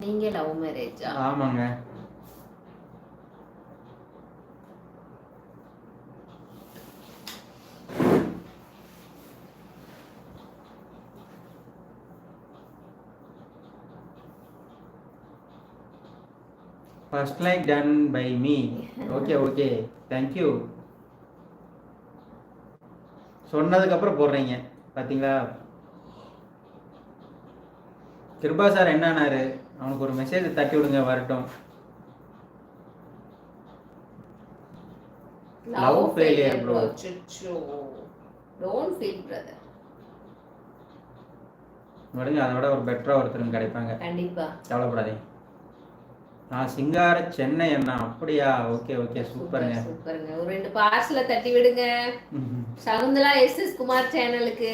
நீங்க லவ் மேரேஜா? ஆமாங்க. First like done by me okay okay thank you சொன்னதுக்கப்புறம் போடுறீங்க பார்த்தீங்களா கிருபா சார் என்னன்னாரு? அவனுக்கு ஒரு மெசேஜ் தட்டி விடுங்க வரட்டும். Love failure, bro. Don't feel brother விடுங்க அதை விட ஒரு பெட்டராக ஒருத்தருங்க கிடைப்பாங்க. கண்டிப்பா. கவலைப்படாதீங்க நான் சிங்கார சென்னை அண்ணா அப்படியா? ஓகே ஓகே சூப்பருங்க. சூப்பருங்க. ஒரு ரெண்டு பார்சல தட்டி விடுங்க. சகுந்தலா எஸ் எஸ் குமார் சேனலுக்கு.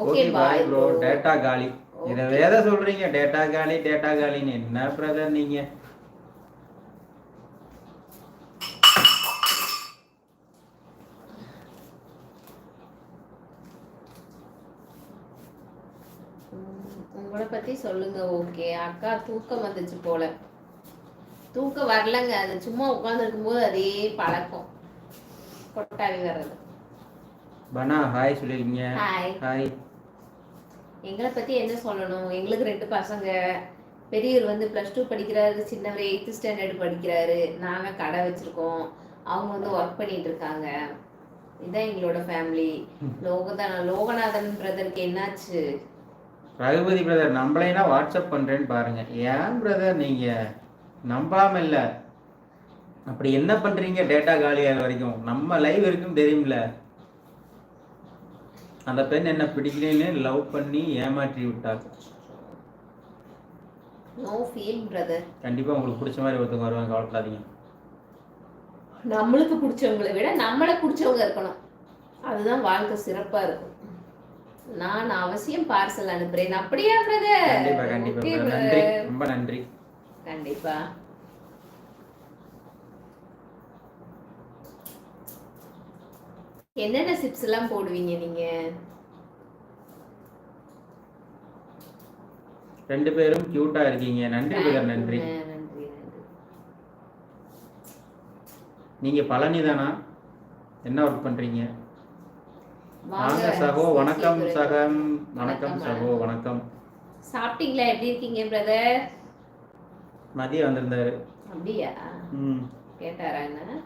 ஓகே பாய் ப்ரோ டேட்டா காலி. இதை வேற சொல்றீங்க டேட்டா காலி டேட்டா காலின்னு. என்ன பிரதர் நீங்க? உங்களை பத்தி சொல்லுங்க ஓகே அக்கா தூக்கம் வந்துச்சு போல. தூக்கம் வரலங்க. அது சும்மா உட்கார்ந்து போது அதே பழக்கம். கொட்டாவி வர்றது. பனா ஹாய் சொல்லிருக்கீங்க. ஹாய் ஹாய் எங்களை பத்தி என்ன சொல்லணும்? எங்களுக்கு ரெண்டு பசங்க. பெரியவர் வந்து ப்ளஸ் டூ படிக்கிறாரு. சின்னவர் எயித்து ஸ்டாண்டர்ட் படிக்கிறாரு. நாங்க கடை வச்சிருக்கோம். அவங்க வந்து ஒர்க் பண்ணிட்டு இருக்காங்க. இதான் எங்களோட ஃபேமிலி லோகதான் லோகநாதன் பிரதருக்கு என்னாச்சு? ரகுபதி பிரதர் நம்மளைனா வாட்ஸ்அப் பண்றேன்னு பாருங்க. ஏன் பிரதர் நீங்க நம்பாம இல்ல அப்படி என்ன பண்றீங்க? டேட்டா காலியாகிற வரைக்கும். நம்ம லைவ் இருக்குன்னு தெரியும்ல. அந்த பெண் என்ன பிடிக்கலன்னு லவ் பண்ணி ஏமாற்றி விட்டார் நோ ஃபீல் பிரதர் கண்டிப்பா உங்களுக்கு பிடிச்ச மாதிரி ஒருத்தவங்க வருவாங்க கவலைப்படாதீங்க. நம்மளுக்கு பிடிச்சவங்களை விட நம்மளை பிடிச்சவங்க இருக்கணும். அதுதான் வாழ்க்கை சிறப்பா இருக்கும். நான் அவசியம் பார்சல் அனுப்புறேன். அப்படியா பிரதர் கண்டிப்பா கண்டிப்பா ரொம்ப நன்றி. கண்டிப்பா. என்னென்ன சிப்ஸ் எல்லாம் போடுவீங்க நீங்க? ரெண்டு பேரும் கியூட்டா இருக்கீங்க. நன்றி பிரதர் நன்றி. நீங்க பழனி தானா? என்ன ஒர்க் பண்றீங்க? வாங்க சகோ வணக்கம். சகம் வணக்கம் சகோ வணக்கம். சாப்பிட்டீங்களா? எப்படி இருக்கீங்க பிரதர் மதியம் வந்திருந்தாரு. அப்படியா? ம். கேட்டாரா என்ன?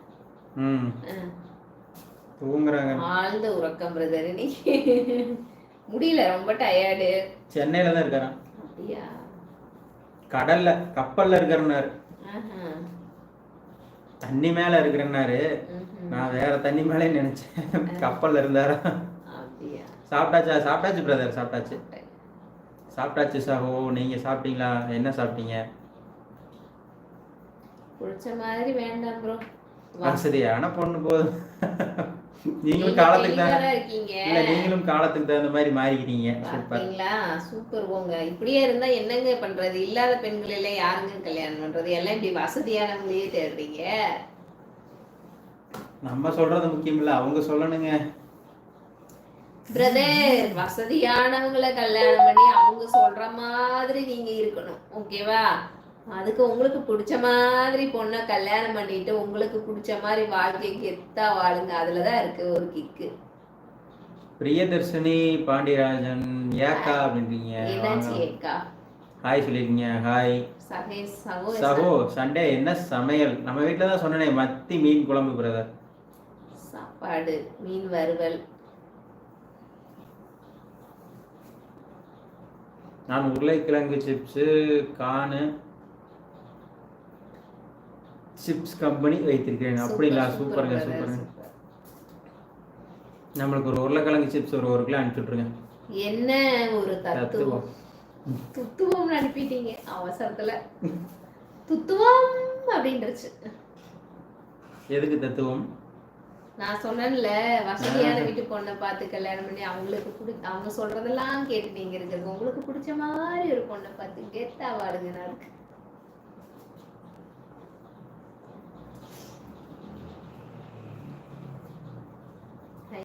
ம். தூங்குறாங்க. ஆழ்ந்த உறக்கம் பிரதர் இன்னைக்கு முடியல ரொம்ப டயர்டு சென்னையில தான் இருக்காராம். அப்படியா? கடல்ல கப்பல்ல இருக்கிறனாரு. தண்ணி மேல இருக்கிறனாரு. நான் வேற தண்ணி மேலே நினைச்சேன். கப்பல்ல இருந்தாரா? சாப்பிட்டாச்சா? சாப்பிட்டாச்சு பிரதர் சாப்பிட்டாச்சு. சாப்பிட்டாச்சு. சகோ நீங்க சாப்பிட்டீங்களா? என்ன சாப்பிட்டீங்க? பிடிச்ச மாதிரி வேண்டாம் ப்ரோ வசதியான பொண்ணு போதும். நீங்களும் காலத்துக்கு தான் இருக்கீங்க. இல்ல நீங்களும் காலத்துக்கு தகுந்த மாதிரி மாறிக்கிறீங்க பாத்தீங்களா? சூப்பர் போங்க. இப்படியே இருந்தா என்னங்க பண்றது? இல்லாத பெண்கள் எல்லாம் யாருங்க கல்யாணம் பண்றது? எல்லாம் இப்படி வசதியானவங்களையே தேடுறீங்க. நம்ம சொல்றது முக்கியம் இல்ல அவங்க சொல்லணுங்க. பிரதர் வசதியானவங்களை கல்யாணம் பண்ணி அவங்க சொல்ற மாதிரி நீங்க இருக்கணும். ஓகேவா அதுக்கு உங்களுக்கு பிடிச்ச மாதிரி பொண்ணை கல்யாணம் பண்ணிட்டு உங்களுக்கு பிடிச்ச மாதிரி வாழ்க்கைக்கு கெத்தா வாழுங்க? அதுலதான் இருக்கு ஒரு கிக்கு பிரியதர்ஷினி பாண்டியராஜன் ஏக்கா அப்படின்றீங்க. என்னாச்சு வாங்க. ஏக்கா ஹாய் சொல்லிருக்கீங்க. ஹாய் சகோ சண்டே என்ன சமையல்? நம்ம வீட்டில் தான் சொன்னனே மத்தி மீன் குழம்பு பிரதர் சாப்பாடு மீன் வறுவல். நான் உருளைக்கிழங்கு சிப்ஸு கானு சிப்ஸ் கம்பெனி வைத்திருக்கிறேன். அப்படிங்களா? சூப்பர், சூப்பருங்க சூப்பருங்க. சூப்பர். நம்மளுக்கு ஒரு உருளைக்கிழங்கு சிப்ஸ் ஒரு ஒரு கிலோ அனுப்பிச்சு விட்ருங்க என்ன ஒரு தத்துவம்? தத்துவம். அனுப்பிட்டீங்க. அவசரத்துல. துத்துவம் அப்படின்றச்சு. எதுக்கு தத்துவம்? நான் சொன்னேன்ல வசதியான வீட்டு பொண்ணை பார்த்து கல்யாணம் பண்ணி அவங்களுக்கு பிடி அவங்க சொல்றதெல்லாம் கேட்டு நீங்க இருக்கிறது. உங்களுக்கு பிடிச்ச மாதிரி ஒரு பொண்ணை பார்த்து கெத்தா வாடுங்க நான்